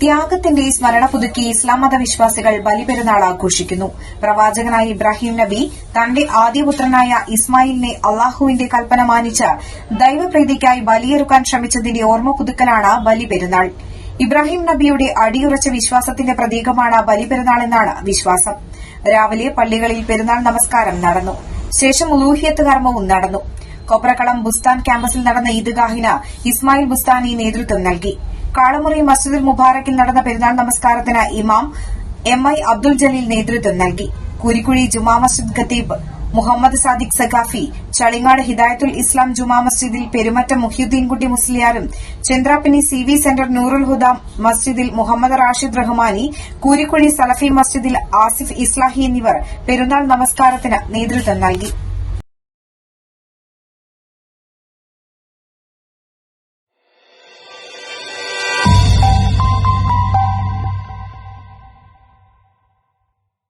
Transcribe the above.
ത്യാഗത്തിന്റെ സ്മരണ പുതുക്കി ഇസ്ലാം മതവിശ്വാസികൾ ബലിപെരുന്നാൾ ആഘോഷിക്കുന്നു. പ്രവാചകനായ ഇബ്രാഹിം നബി തന്റെ ആദ്യപുത്രനായ ഇസ്മായിലിനെ അള്ളാഹുവിന്റെ കൽപ്പന മാനിച്ച് ദൈവപ്രീതിക്കായി ബലിയെറുക്കാൻ ശ്രമിച്ചതിന്റെ ഓർമ്മ പുതുക്കലാണ് ബലിപെരുന്നാൾ. ഇബ്രാഹിം നബിയുടെ അടിയുറച്ച വിശ്വാസത്തിന്റെ പ്രതീകമാണ് ബലിപെരുന്നാളെന്നാണ് വിശ്വാസം. രാവിലെ പള്ളികളിൽ പെരുന്നാൾ നമസ്കാരം നടന്നു. ശേഷം ഉലൂഹിയത്ത് കർമ്മവും നടന്നു. കൊപ്രക്കളം ബുസ്താൻ ക്യാമ്പസിൽ നടന്ന ഈദ്ഗാഹിന് ഇസ്മായിൽ ബുസ്താനി നേതൃത്വം നൽകി. കാളമുറി മസ്ജിദുൽ മുബാറക്കിൽ നടന്ന പെരുന്നാൾ നമസ്കാരത്തിന് ഇമാം എം ഐ അബ്ദുൽ ജലീൽ നേതൃത്വം നൽകി. കുരിക്കുഴി ജുമാ മസ്ജിദ് ഖത്തീബ് മുഹമ്മദ് സാദിഖ് സഖാഫി ചളിങ്ങാട് ഹിദായത്തുൽ ഇസ്ലാം ജുമാ മസ്ജിദിൽ Perumattom മുഹ്യുദ്ദീൻകുട്ടി മുസ്ലിയാരും Chandrappini C V Centre Noorul Huda മസ്ജിദിൽ മുഹമ്മദ് റാഷിദ് റഹ്മാനി കൂരിക്കുഴി സലഫി മസ്ജിദിൽ ആസിഫ് ഇസ്ലാഹി എന്നിവർ പെരുന്നാൾ നമസ്കാരത്തിന് നേതൃത്വം നൽകി.